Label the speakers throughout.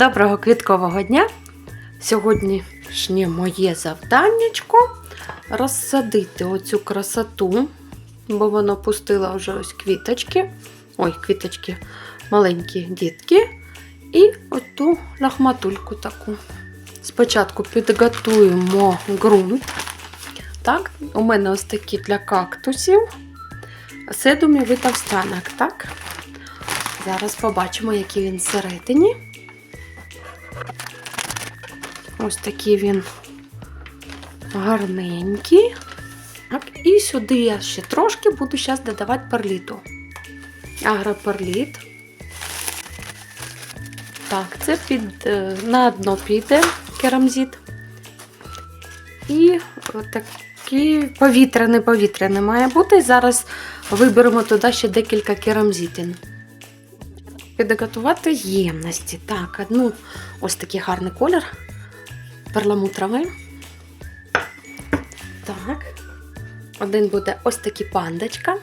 Speaker 1: Доброго квіткового дня! Сьогоднішнє моє завданнячко розсадити оцю красоту, бо воно пустило вже ось квіточки. Ой, квіточки, маленькі дітки. І оту лахматульку таку. Спочатку підготуємо ґрунт. Так, у мене ось такі для кактусів. Седумів і товстянок, так? Зараз побачимо, який він всередині. Ось такий він гарненький. Так, і сюди я ще трошки буду зараз додавати перліту. Агроперліт. Так, це під, е, на дно піде керамзит. І такий повітряний повітряний має бути. Зараз виберемо туди ще декілька керамзитин. Підготувати ємності. Так, одну ось такий гарний колір. Перламутровий. Так. Один буде ось такий пандочка.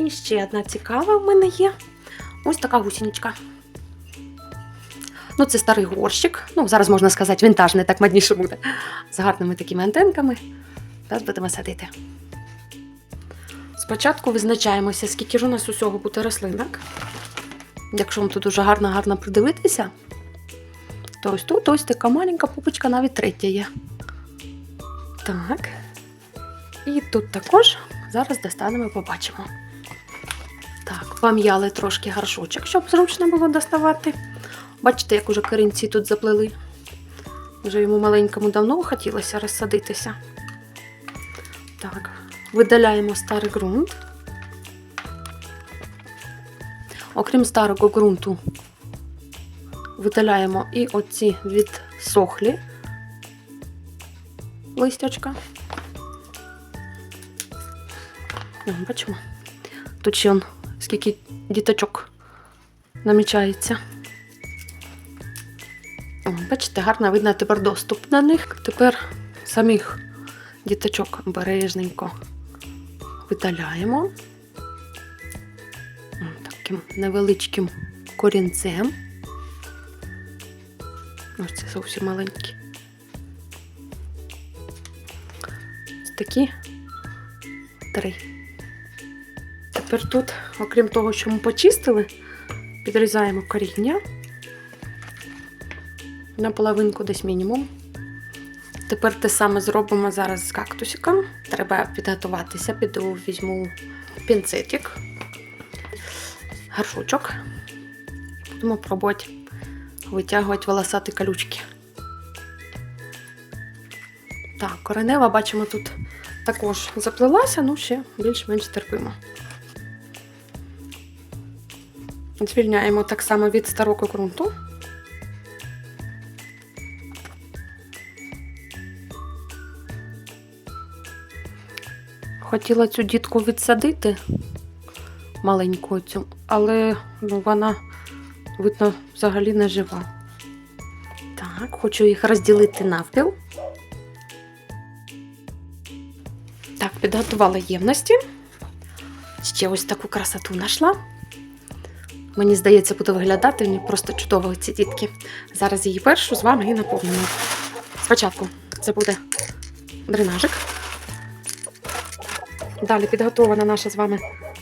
Speaker 1: І ще одна цікава в мене є. Ось така гусіничка. Ну, це старий горщик. Ну, зараз можна сказати, вінтажний, так модніше буде. З гарними такими антенками. Зараз будемо садити. Спочатку визначаємося, скільки ж у нас усього буде рослинок. Якщо вам тут дуже гарно-гарно придивитися, то ось тут ось така маленька пупочка, навіть третя є. Так. І тут також зараз достанемо, побачимо. Так, пом'яли трошки гаршочок, щоб зручно було доставати. Бачите, як уже корінці тут заплели. Вже йому маленькому давно хотілося розсадитися. Так, видаляємо старий ґрунт. Окрім старого ґрунту, видаляємо і оці відсохлі листячка. Бачимо. Тут ще он, скільки діточок намічається. Бачите, гарно видно тепер доступ до них. Тепер самих діточок обережненько видаляємо. Таким невеличким корінцем. Ось це зовсім маленькі. Ось такі три. Тепер тут, окрім того, що ми почистили, підрізаємо коріння на половинку десь мінімум. Тепер те саме зробимо зараз з кактусиком. Треба підготуватися, піду візьму пінцетик, гаршочок. Будемо пробувати витягувати волосаті колючки. Так, коренева, бачимо, тут також заплелася, ну ще більш-менш терпимо. Звільняємо так само від старого ґрунту. Хотіла цю дітку відсадити маленьку цю, але ну, вона, видно, взагалі не жива. Так, хочу їх розділити навпіл. Так, підготувала ємності. Ще ось таку красоту знайшла. Мені здається, буде виглядати мені просто чудово ці дітки. Зараз її першу з вами і наповнимо. Спочатку це буде дренажик. Далі підготована наша з вами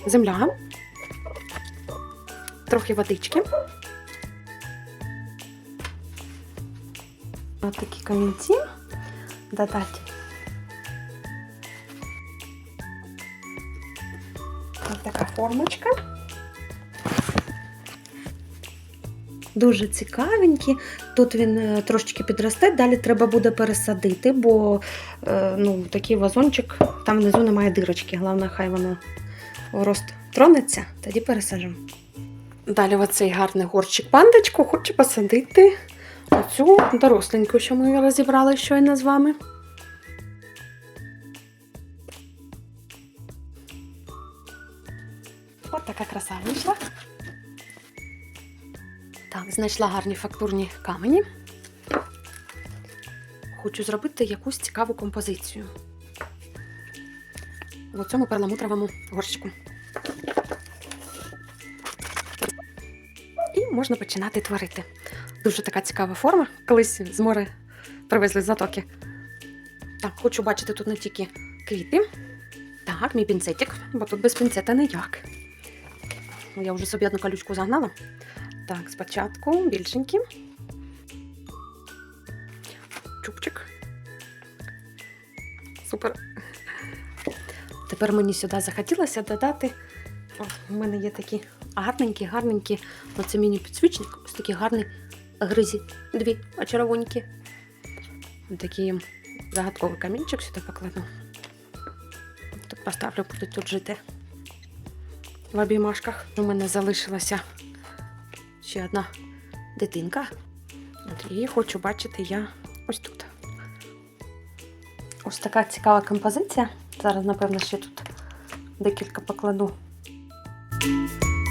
Speaker 1: земля. Трохи водички. Ось такі камінці додати. Ось така формочка. Дуже цікавенькі. Тут він е, трошечки підросте, далі треба буде пересадити, бо е, ну, такий вазончик, там внизу немає дирочки. Головне, хай воно рост тронеться, тоді пересажемо. Далі оцей гарний горщик пандочку хочу посадити оцю доросленьку, що ми розібрали щойно з вами. Ось така краса вийшла. Так, знайшла гарні фактурні камені. Хочу зробити якусь цікаву композицію. В цьому перламутровому горщику. можна починати творити. Дуже така цікава форма. Колись з моря привезли з затоки. Так, хочу бачити тут не тільки квіти. Так, мій пінцетик, бо тут без пінцета ніяк. Я вже собі одну колючку загнала. Так, спочатку більшенькі. Чупчик. Супер. Тепер мені сюди захотілося додати. О, у мене є такі гарненькі, гарненькі. Оце мені підсвічник. Ось такі гарні гризі. Дві очаровонькі. Такий загадковий камінчик сюди покладу. Тут поставлю, буду тут жити. В обіймашках. У мене залишилася ще одна дитинка. От її хочу бачити я ось тут. Ось така цікава композиція. Зараз, напевно, ще тут декілька покладу.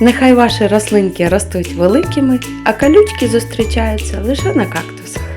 Speaker 1: Нехай ваші рослинки ростуть великими, а калючки зустрічаються лише на кактусах.